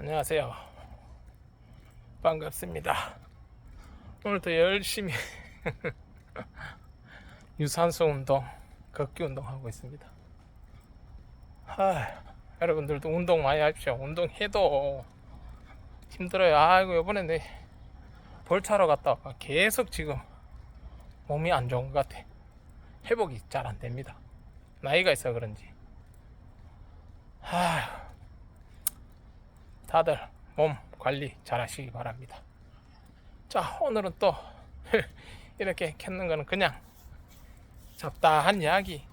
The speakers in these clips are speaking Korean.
안녕하세요. 반갑습니다. 오늘도 열심히 유산소 운동, 걷기 운동 하고 있습니다. 아, 여러분들도 운동 많이 하십시오. 운동해도 힘들어요. 아이고 이번에 내 볼차러 갔다 와 계속 지금 몸이 안 좋은 것 같아. 회복이 잘 안 됩니다. 나이가 있어 그런지. 아, 다들 몸 관리 잘 하시기 바랍니다. 자, 오늘은 또 이렇게 켰는 거는 그냥 잡다한 이야기,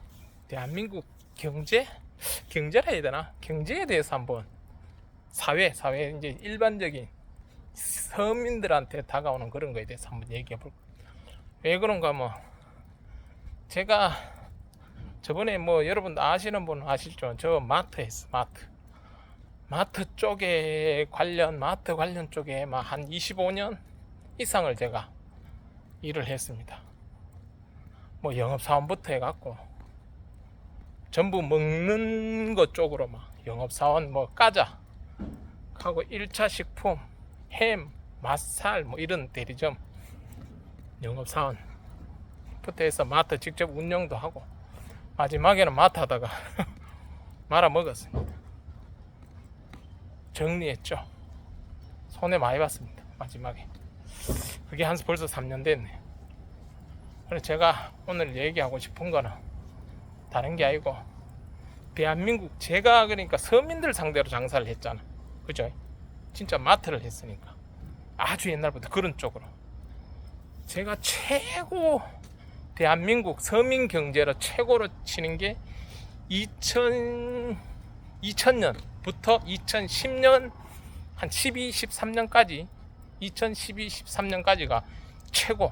대한민국 경제? 경제라 해야 되나? 경제에 대해서 한번 사회, 사회, 이제 일반적인 서민들한테 다가오는 그런 거에 대해서 한번 얘기해 볼까. 왜 그런가 하면 제가 저번에 뭐 여러분 아시는 분 아시죠? 저 마트 했어, 마트. 마트 쪽에 관련 마트 관련 쪽에 막 한 25년 이상을 제가 일을 했습니다. 뭐 영업 사원부터 해갖고 전부 먹는 것 쪽으로 막 영업 사원 뭐 까자 하고 1차 식품 햄 맛살 뭐 이런 대리점 영업 사원부터 해서 마트 직접 운영도 하고 마지막에는 마트 하다가 말아 먹었습니다. 정리했죠. 손해 많이 봤습니다. 마지막에. 그게 한 벌써 3년 됐네. 그래서 제가 오늘 얘기하고 싶은 거는 다른 게 아니고 대한민국 제가 그러니까 서민들 상대로 장사를 했잖아. 그죠? 진짜 마트를 했으니까. 아주 옛날부터 그런 쪽으로. 제가 최고 대한민국 서민 경제로 최고로 치는 게 2000, 2000년부터 2010년 한 12, 13년까지 2012, 13년까지가 최고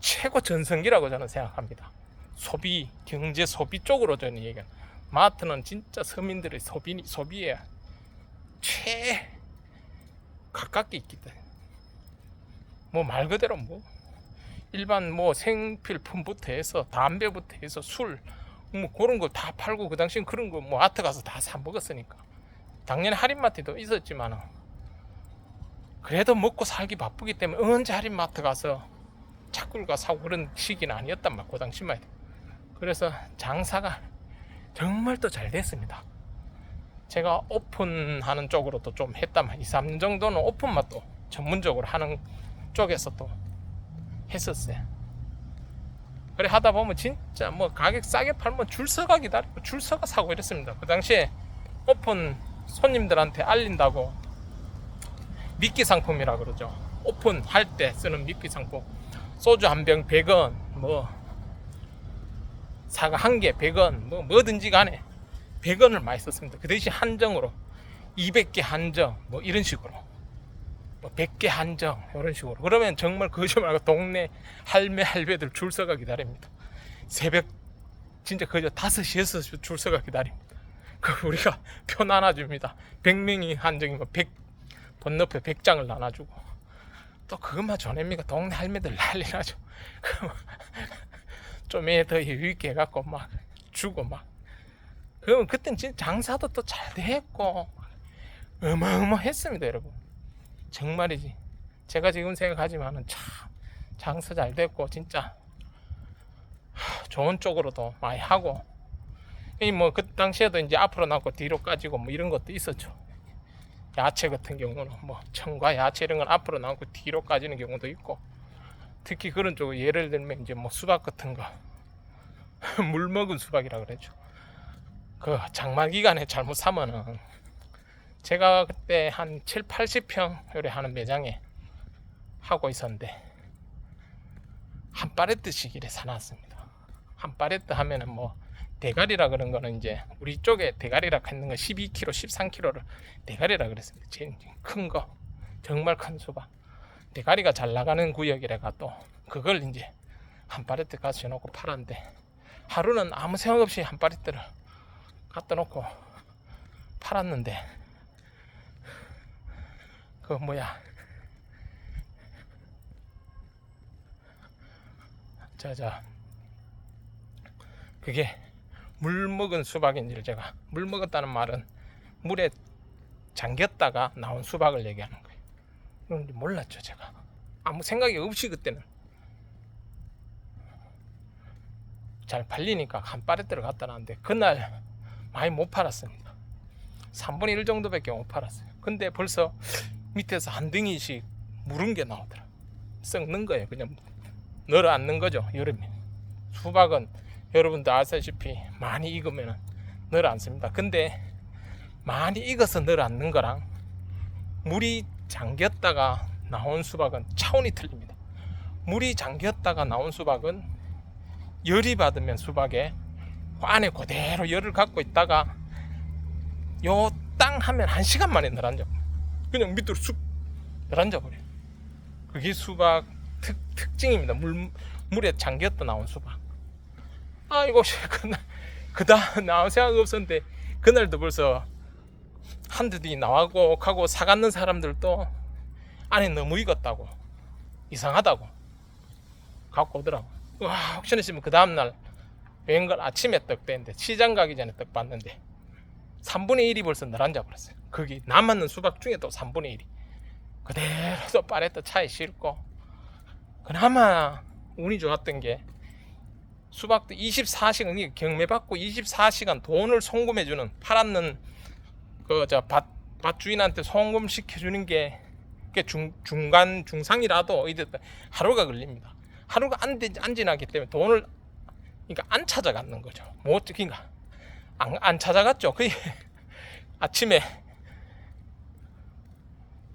최고 전성기라고 저는 생각합니다. 소비, 경제 소비 쪽으로 저는 얘기해요. 마트는 진짜 서민들의 소비, 소비에 최 가깝게 있기 때문에 뭐 말 그대로 뭐 일반 뭐 생필품부터 해서 담배부터 해서 술 뭐 그런 걸 다 팔고 그 당시엔 그런 거 뭐 아트 가서 다 사 먹었으니까. 당연히 할인마트도 있었지만은 그래도 먹고 살기 바쁘기 때문에 언제 할인마트 가서 차꿀가 사고 그런 시기는 아니었단 말그 당시만 해도. 그래서 장사가 정말 또 잘 됐습니다. 제가 오픈하는 쪽으로도 좀 했다만 2, 3년 정도는 오픈만 또 전문적으로 하는 쪽에서 또 했었어요 그래 하다 보면 진짜 뭐 가격 싸게 팔면 줄 서가 기다리고 줄 서가 사고 이랬습니다. 그 당시에 오픈 손님들한테 알린다고 미끼 상품이라 그러죠. 오픈할 때 쓰는 미끼 상품. 소주 한 병 100원, 뭐 사과 한 개 100원, 뭐 뭐든지 간에 100원을 많이 썼습니다. 그 대신 한정으로 200개 한정, 뭐 이런 식으로. 뭐 100개 한정 이런 식으로. 그러면 정말 거짓 말고 동네 할매 할배들 줄 서가 기다립니다. 새벽 진짜 그저 5시에서 줄 서가 기다립니다. 그 우리가 표 나눠줍니다. 100명이 한정이면 100 번너표 100장을 나눠주고. 또 그것만 전해니까? 동네 할매들 난리 나죠. 좀더 여유 있게 해갖고 막 주고 막. 그러면 그땐 진짜 장사도 또 잘 됐고. 어마어마했습니다 여러분 정말이지. 제가 지금 생각하지만은 참 장사 잘 됐고 진짜 좋은 쪽으로도 많이 하고 이 뭐 그 당시에도 이제 앞으로 나고 뒤로 까지고 뭐 이런 것도 있었죠. 야채 같은 경우는 뭐 청과 야채 이런 건 앞으로 나고 뒤로 까지는 경우도 있고 특히 그런 쪽은 예를 들면 이제 뭐 수박 같은 거 물 먹은 수박이라 그러죠. 그 장마 기간에 잘못 사면은 제가 그때 한 7, 80평 요리 하는 매장에 하고 있었는데 한 파레트씩 이래 사놨습니다. 한 파레트 하면은 뭐 대가리라 그런 거는 이제 우리 쪽에 대가리라 했는 거 12kg, 13kg를 대가리라 그랬습니다. 제일 큰 거, 정말 큰 수박. 대가리가 잘 나가는 구역이라가 또 그걸 이제 한 파레트 가서 놓고 팔았는데 하루는 아무 생각 없이 한 파레트를 갖다 놓고 팔았는데 그 뭐야 자자 그게 물 먹은 수박인지를 제가 물 먹었다는 말은 물에 잠겼다가 나온 수박을 얘기하는 거예요. 그런데 몰랐죠 제가 아무 생각이 없이 그때는 잘 팔리니까 한 파레트를 갖다 놨는데 그날 많이 못 팔았습니다. 3분의 1 정도밖에 못 팔았어요. 근데 벌써 밑에서 한 덩이씩 무른 게 나오더라. 썩는 거예요. 그냥 널어 앉는 거죠. 여름에. 수박은 여러분도 아시다시피 많이 익으면 널어 앉습니다. 근데 많이 익어서 널어 앉는 거랑 물이 잠겼다가 나온 수박은 차원이 틀립니다. 물이 잠겼다가 나온 수박은 열이 받으면 수박에 그 안에 그대로 열을 갖고 있다가 요 땅 하면 한 시간 만에 늘어져 그냥 밑으로 쑥 늘어져 버려. 요 그게 수박 특, 특징입니다. 물 물에 잠겼다 나온 수박. 아이고 그날 그다 나온 생각 없었는데 그날도 벌써 한두 뒤 나와고 가고 사갔는 사람들도 안에 너무 익었다고 이상하다고 갖고 오더라고. 와 혹시나 싶으면 그 다음날 웬걸 아침에 떡 뺐는데 시장 가기 전에 떡 봤는데 3분의 1이 벌써 늘어앉아 버렸어요. 거기 남았는 수박 중에 또 3분의 1이 그대로 또 파레트 차에 싣고 그나마 운이 좋았던 게 수박도 24시간 경매 받고 24시간 돈을 송금해 주는 팔았는 그저밭 밭 주인한테 송금 시켜 주는 게 중, 중간 중상이라도 이제 하루가 걸립니다. 하루가 안, 되- 안 지나기 때문에 돈을 그러니까 안 찾아가는 거죠. 뭐 그러니까 안, 안 찾아갔죠. 그 아침에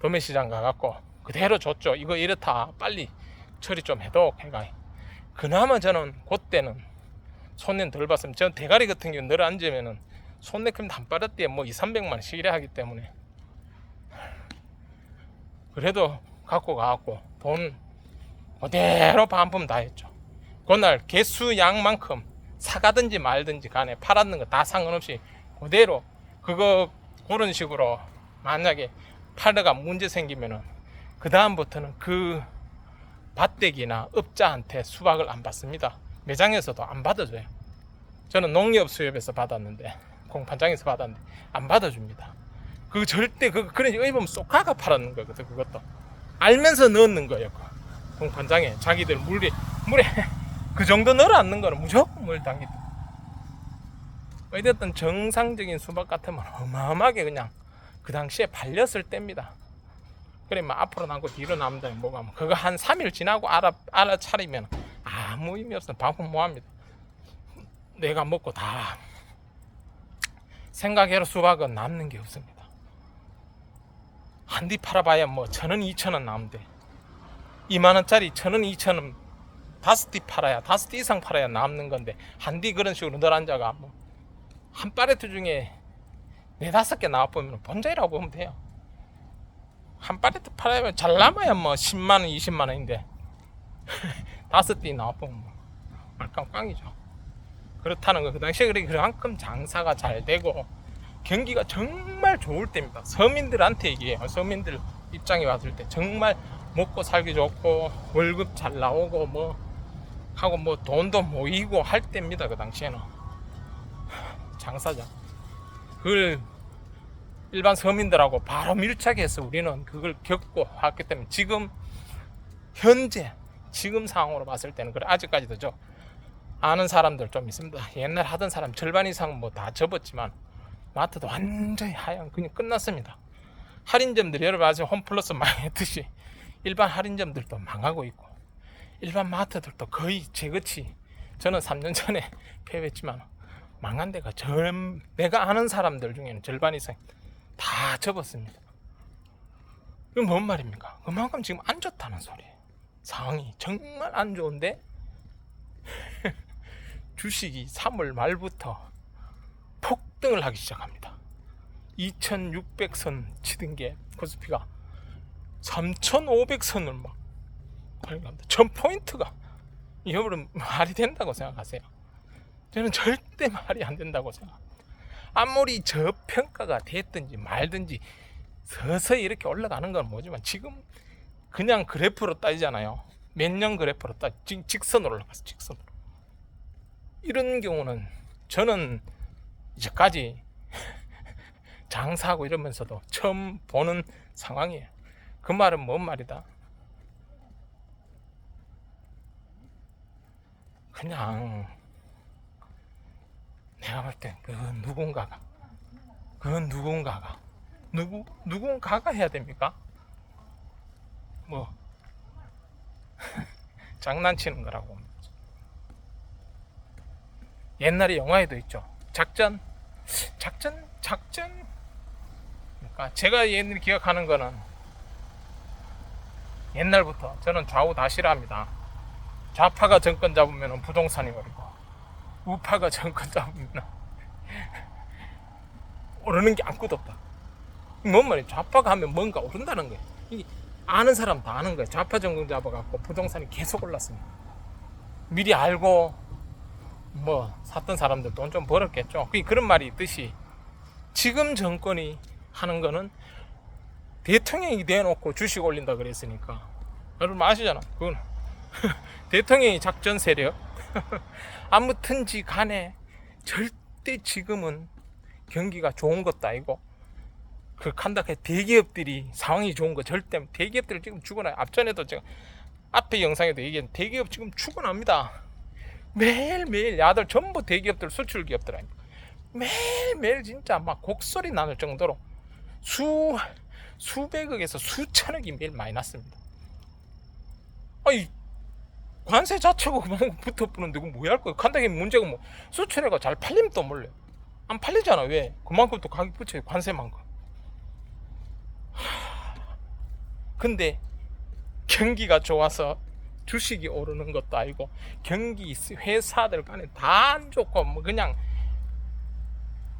도매시장 가갖고 그대로 줬죠. 이거 이렇다 빨리 처리 좀 해도 해가 그나마 저는 그때는 손님 덜 봤으면 저 대가리 같은 경우 늘 앉으면은 손내큼 한 빠르띠에 뭐 2, 300만 원씩 이래 하기 때문에 그래도 갖고 가갖고 돈 그대로 반품 다 했죠. 그날 개수 양만큼 사가든지 말든지 간에 팔았는 거 다 상관없이 그대로 그거 그런 식으로 만약에 팔다가 문제 생기면은 그 다음부터는 그 밭대기나 업자한테 수박을 안 받습니다. 매장에서도 안 받아줘요. 저는 농협 수협에서 받았는데 공판장에서 받았는데 안 받아줍니다. 그 절대 그 그래 의보면 쏙가가 팔았는 거거든 그것도 알면서 넣는 거예요. 그 공판장에 자기들 물에 물에 그 정도 넣어 앉는 거는 무조건 물 당기다. 어쨌든 정상적인 수박 같으면 어마어마하게 그냥 그 당시에 팔렸을 때입니다. 그래 뭐 앞으로 남고 뒤로 남다 뭐가 뭐 그거 한 3일 지나고 알아 알아차리면 아무 의미 없어 반품 뭐합니다. 내가 먹고 다 생각해로 수박은 남는 게 없습니다. 한뒤 팔아봐야 뭐 천 원, 이천 원 남는데 2만 원짜리 천 원, 이천 원 다섯 뒤 팔아야 다섯 뒤 이상 팔아야 남는 건데 한뒤 그런 식으로 늘 앉아가 뭐한 파레트 중에 네 다섯 개 나와 보면 본자이라고 보면 돼요. 한 파레트 팔아면 잘 남아야 뭐 10만 원, 20만 원인데 다섯 뒤 나와 보면 뭐 말캉꽝이죠. 그렇다는 거 그 당시에 그만큼 장사가 잘 되고 경기가 정말 좋을 때입니다. 서민들한테 얘기해요. 서민들 입장에 왔을 때 정말 먹고 살기 좋고 월급 잘 나오고 뭐 하고 뭐 돈도 모이고 할 때입니다. 그 당시에는 장사자. 그걸 일반 서민들하고 바로 밀착해서 우리는 그걸 겪고 왔기 때문에 지금 현재 지금 상황으로 봤을 때는 그래 아직까지도 저 아는 사람들 좀 있습니다. 옛날 하던 사람 절반 이상 뭐다 접었지만 마트도 완전히 하얀 그냥 끝났습니다. 할인점들이 여러분 아직 홈플러스 망했듯이 일반 할인점들도 망하고 있고 일반 마트들도 거의 제거치 저는 3년 전에 폐업했지만 망한 데가 전 내가 아는 사람들 중에는 절반 이상 다 접었습니다. 이건 뭔 말입니까? 그만큼 지금 안 좋다는 소리예요. 상황이 정말 안 좋은데 주식이 3월 말부터 폭등을 하기 시작합니다. 2600선 치던 게 코스피가 3500선을 막 발견합니다. 전 포인트가 여러분 말이 된다고 생각하세요? 저는 절대 말이 안 된다고 생각합니다. 아무리 저평가가 됐든지 말든지 서서히 이렇게 올라가는 건 뭐지만 지금 그냥 그래프로 따지잖아요. 몇 년 그래프로 따 직선으로 올라갔어 직선으로. 이런 경우는 저는 이제까지 장사하고 이러면서도 처음 보는 상황이에요. 그 말은 뭔 말이다? 그냥 내가 볼때그 누군가가 그 누군가가 누구 누군가가 해야 됩니까? 뭐 장난치는 거라고. 옛날에 영화에도 있죠. 작전 작전 작전? 그러니까 제가 옛날 기억하는 거는 옛날부터 저는 좌우 다 싫어합니다 좌파가 정권 잡으면 부동산이 오르고 우파가 정권 잡으면 오르는 게 아무것도 없다. 뭔 말이야? 좌파가 하면 뭔가 오른다는 거야. 이 아는 사람 다 아는 거야. 좌파 정권 잡아갖고 부동산이 계속 올랐습니다. 미리 알고 뭐 샀던 사람들 돈 좀 벌었겠죠. 그 그런 말이 있듯이 지금 정권이 하는 거는 대통령이 대놓고 주식 올린다 그랬으니까 여러분 아시잖아. 그건 대통령이 작전 세력? 아무튼지 간에 절대 지금은 경기가 좋은 것도 아니고 그 칸다케 대기업들이 상황이 좋은 거 절대 대기업들 지금 죽어나요 앞전에도 제가 앞에 영상에도 얘기한 대기업 지금 죽어납니다. 매일매일 야들 전부 대기업들 수출 기업들 아닙니까 매일매일 진짜 막 곡소리 나는 정도로 수 수백억에서 수천억이 매일 많이 났습니다. 아니 관세 자체가 그만 붙어보는데 그거 뭐야 할 거야? 칸다케 문제가 뭐 수출해가 잘 팔리면 또 몰래. 안 팔리잖아 왜? 그만큼 또 가격 붙여요 관세만큼 하... 근데 경기가 좋아서 주식이 오르는 것도 아니고 경기 회사들 간에 다 안 좋고 뭐 그냥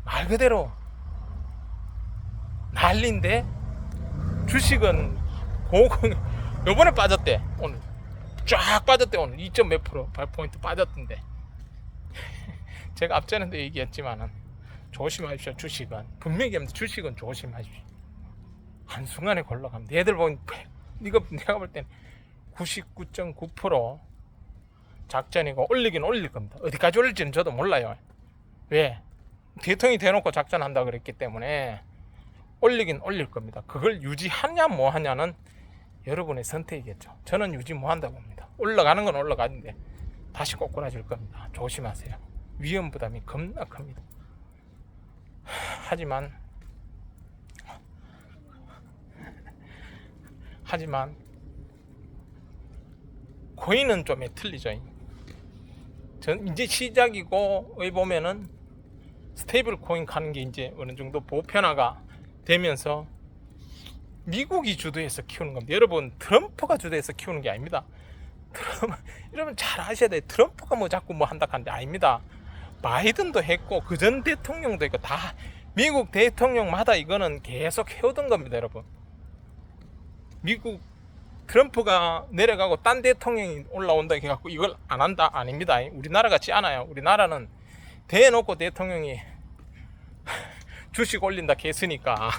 말 그대로 난리인데 주식은 고공 요번에 빠졌대 오늘 쫙 빠졌대 오늘 2. 몇 프로? 8포인트 빠졌던데. 제가 앞전에도 얘기했지만은 조심하십시오 주식은. 분명히 합니다. 주식은 조심하십시오. 한순간에 걸러갑니다. 얘들 보면 이거 내가 볼땐99.9% 작전이고 올리긴 올릴 겁니다. 어디까지 올릴지는 저도 몰라요. 왜? 대통령이 대놓고 작전한다 그랬기 때문에 올리긴 올릴 겁니다. 그걸 유지하냐 뭐 하냐는 여러분의 선택이겠죠. 저는 유지 뭐 한다고 봅니다. 올라가는 건 올라가는데 다시 꼬꾸라질 겁니다. 조심하세요. 위험 부담이 겁나 큽니다. 하지만 하지만 코인은 좀 틀리죠. 전 이제 시작이고 왜 보면은 스테이블 코인 가는 게 이제 어느 정도 보편화가 되면서 미국이 주도해서 키우는 겁니다. 여러분 트럼프가 주도해서 키우는 게 아닙니다. 트럼프, 여러분 잘 아셔야 돼. 트럼프가 뭐 자꾸 뭐 한다 한데 아닙니다. 바이든도 했고 그 전 대통령도 있고 다 미국 대통령마다 이거는 계속 해오던 겁니다, 여러분. 미국 트럼프가 내려가고 딴 대통령이 올라온다 해갖고 이걸 안 한다 아닙니다. 우리나라 같지 않아요. 우리나라는 대놓고 대통령이 주식 올린다 했으니까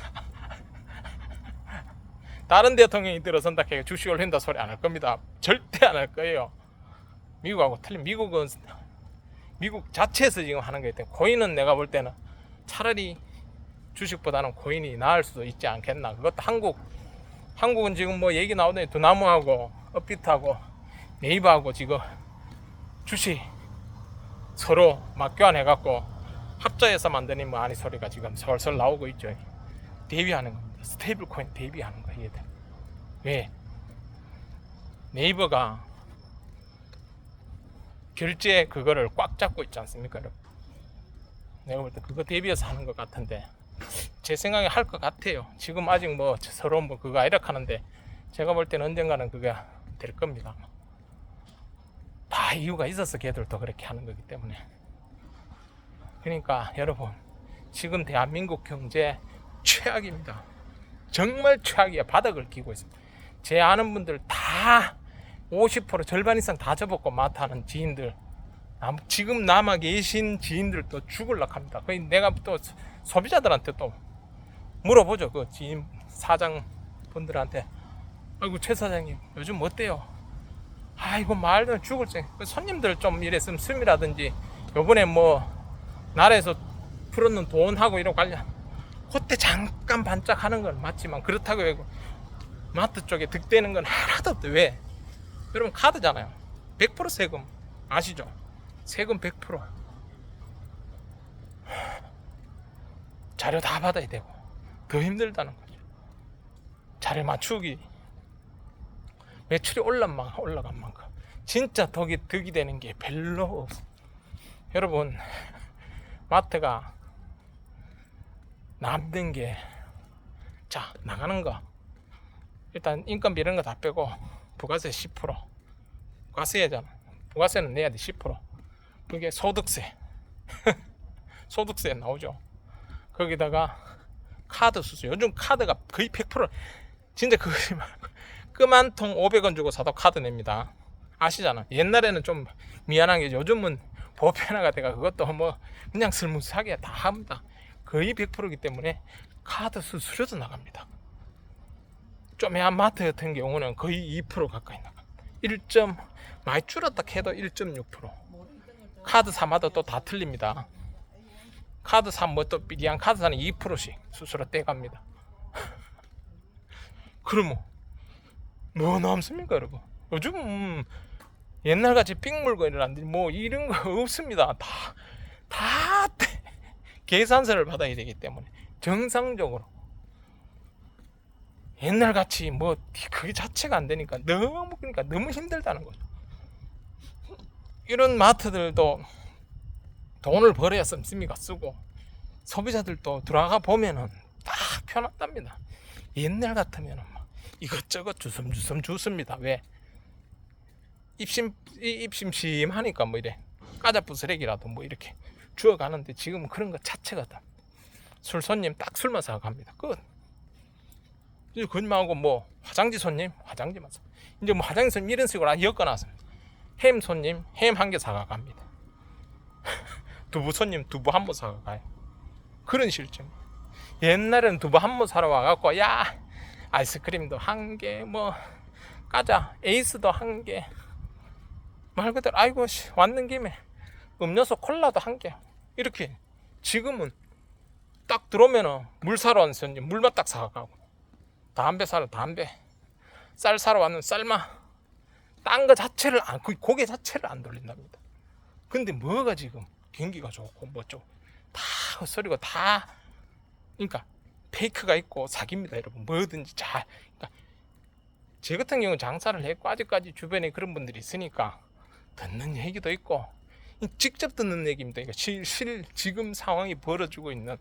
다른 대통령이 들어선다 해 주식 올린다 소리 안 할 겁니다. 절대 안 할 거예요. 미국하고 틀린 미국은 미국 자체에서 지금 하는 거기 때문에 코인은 내가 볼 때는 차라리 주식보다는 코인이 나을 수도 있지 않겠나. 그것도 한국 한국은 지금 뭐 얘기 나오더니 두나무하고 업비트하고 네이버하고 지금 주식 서로 막 교환해갖고 합자해서 만드는 뭐 아니 소리가 지금 설설 나오고 있죠. 대비하는 겁니다. 스테이블 코인 대비하는 거예요. 얘들. 왜? 네이버가 결제 그거를 꽉 잡고 있지 않습니까, 여러분? 내가 볼 때 그거 대비해서 하는 것 같은데 제 생각에 할 것 같아요. 지금 아직 뭐 서로 뭐 그거 아이락 하는데 제가 볼 때는 언젠가는 그게 될 겁니다. 다 이유가 있어서 걔들도 그렇게 하는 거기 때문에. 그러니까 여러분 지금 대한민국 경제 최악입니다. 정말 최악이야. 바닥을 끼고 있습니다. 제 아는 분들 다 50% 절반 이상 다 접었고 마타는 지인들 지금 남아 계신 지인들도 죽을락 합니다. 거의 내가 또 소비자들한테 또 물어보죠. 그 지인 사장 분들한테 아이고 최 사장님 요즘 어때요? 아이고 말도 죽을 지그 손님들 좀 이랬으면 숨이라든지 요번에 뭐 나라에서 풀었는 돈하고 이런 관련 그때 잠깐 반짝하는 건 맞지만 그렇다고 해고 마트 쪽에 득되는 건 하나도 없대 왜? 여러분 카드잖아요. 100% 세금 아시죠? 세금 100% 자료 다 받아야 되고 더 힘들다는 거죠. 자료 맞추기. 매출이 올라간 만큼 올라간 만큼. 진짜 덕이 득이 되는 게 별로 없어 여러분 마트가 남는 게 자 나가는 거. 일단 인건비 이런 거 다 빼고 부가세 10% 부가세잖아. 부가세는 내야 돼 10% 그게 소득세. 소득세 나오죠. 거기다가 카드 수수. 요즘 카드가 거의 100% 진짜 그거지 말고. 끔한 통 500원 주고 사도 카드 냅니다. 아시잖아. 옛날에는 좀 미안한 게 요즘은 보편화가 돼가 그것도 뭐 그냥 슬무스하게 다 합니다 거의 100%이기 때문에 카드 수수료도 나갑니다. 쪼매한 마트 같은 경우는 거의 2% 가까이 나가. 1. 많이 줄었다 해도 1.6%. 카드 사마다 또 다 틀립니다. 카드 사 뭐또 삐리한 카드 사는 2%씩 수수료 떼갑니다. 그러면 뭐 남습니까, 여러분? 요즘 음, 옛날같이 삑 물건이라든지 뭐 이런 거 없습니다. 다 다 계산서를 받아야 되기 때문에 정상적으로 옛날 같이 뭐 그게 자체가 안 되니까 너무 그러니까 너무 힘들다는 거죠. 이런 마트들도 돈을 벌어야 씀씀이가 쓰고 소비자들도 들어가 보면은 딱 편하답니다. 옛날 같으면은 막 이것저것 주섬주섬 주습니다. 왜? 입심 이- 입심심하니까 뭐 이래 까잡부 쓰레기라도 뭐 이렇게 주워 가는데 지금은 그런 것 자체가 다 술 손님 딱 술만 사고 갑니다. 끝. 이제 그만하고 뭐 화장지 손님 화장지만 사. 이제 뭐 화장지 손님 이런 식으로 엮어놨습니다. 햄 손님 햄 한 개 사가 갑니다. 두부 손님 두부 한 번 사가 가요. 그런 실정. 옛날에는 두부 한 번 사러 와갖고 야 아이스크림도 한 개 뭐 까자 에이스도 한 개. 말 그대로 아이고 씨 왔는 김에 음료수 콜라도 한 개. 이렇게 지금은 딱 들어오면은 물 사러 왔는 손님 물만 딱 사가고. 담배 사러 담배. 쌀 사러 왔는 쌀만 딴 거 자체를 안그 고개 자체를 안 돌린답니다. 근데 뭐가 지금 경기가 좋고 뭐죠 다 헛소리고 다 그러니까 페이크가 있고 사기입니다 여러분. 뭐든지 잘 그러니까 제 같은 경우는 장사를 했고 아직까지 주변에 그런 분들이 있으니까 듣는 얘기도 있고 직접 듣는 얘기입니다. 그러니까 실, 실 지금 상황이 벌어지고 있는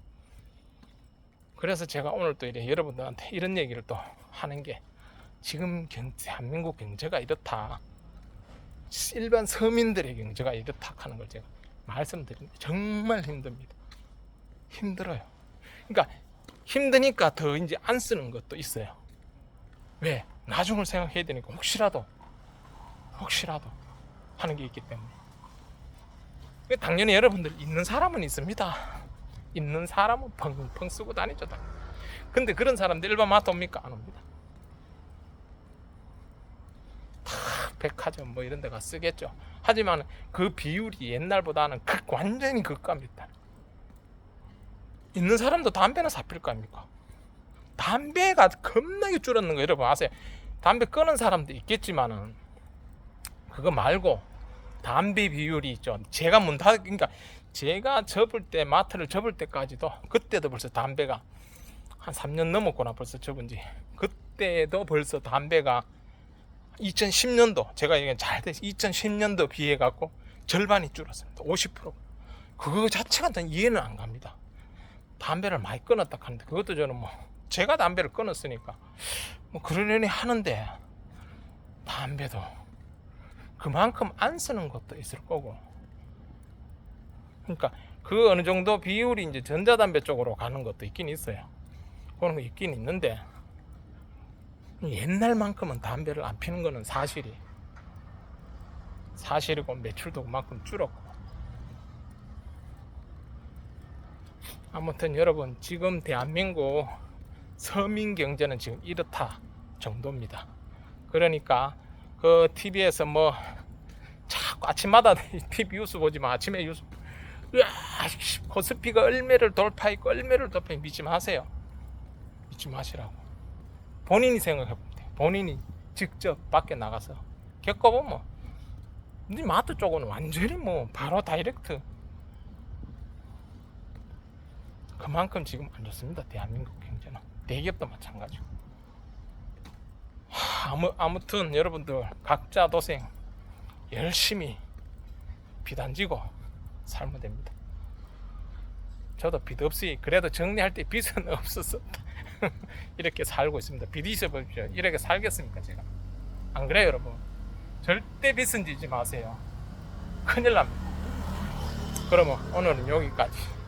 그래서 제가 오늘 또 이래 여러분들한테 이런 얘기를 또 하는 게 지금 경, 대한민국 경제가 이렇다. 일반 서민들의 경제가 이렇다 하는 걸 제가 말씀드립니다. 정말 힘듭니다. 힘들어요. 그러니까 힘드니까 더 이제 안 쓰는 것도 있어요. 왜? 나중을 생각해야 되니까 혹시라도 혹시라도 하는 게 있기 때문에. 당연히 여러분들 있는 사람은 있습니다. 있는 사람은 펑펑 쓰고 다니죠. 다. 근데 그런 사람들 일반 마트 옵니까? 안 옵니다. 다 백화점 뭐 이런 데가 쓰겠죠. 하지만 그 비율이 옛날보다는 극, 완전히 극감입니다. 있는 사람도 담배는 사필 거 아닙니까? 담배가 겁나게 줄었는 거 여러분 아세요? 담배 끊은 사람도 있겠지만은 그거 말고 담배 비율이 있죠. 제가 문 닫, 그러니까 제가 접을 때 마트를 접을 때까지도 그때도 벌써 담배가 한 3년 넘었구나 벌써 접은 지 그때도 벌써 담배가 2010년도 제가 이게 잘 돼서 2010년도 비해 갖고 절반이 줄었습니다. 50% 그거 자체가 난 이해는 안 갑니다. 담배를 많이 끊었다 하는데 그것도 저는 뭐 제가 담배를 끊었으니까 뭐 그러려니 하는데 담배도 그만큼 안 쓰는 것도 있을 거고. 그러니까 그 어느 정도 비율이 이제 전자담배 쪽으로 가는 것도 있긴 있어요. 그런 거 있긴 있는데 옛날만큼은 담배를 안 피는 거는 사실이 사실이고 매출도 그만큼 줄었고. 아무튼 여러분 지금 대한민국 서민 경제는 지금 이렇다 정도입니다. 그러니까 그 TV에서 뭐 자꾸 아침마다 TV 뉴스 보지만 아침에 뉴스 코스피가 얼매를 돌파했고 얼매를 돌파해 믿지 마세요. 믿지 마시라고. 본인이 생각해 보면 돼. 본인이 직접 밖에 나가서 겪어보면 네 마트 쪽은 완전히 뭐 바로 다이렉트 그만큼 지금 안 좋습니다. 대한민국 경제는 대기업도 마찬가지고. 하, 아무 아무튼 여러분들 각자 도생 열심히 빚안 지고 살면 됩니다. 저도 빚 없이 그래도 정리할 때 빚은 없었었다. 이렇게 살고 있습니다. 빚 있어 보십시오. 이렇게 살겠습니까 제가? 안 그래요 여러분? 절대 빚은 지지 마세요. 큰일 납니다. 그러면 오늘은 여기까지.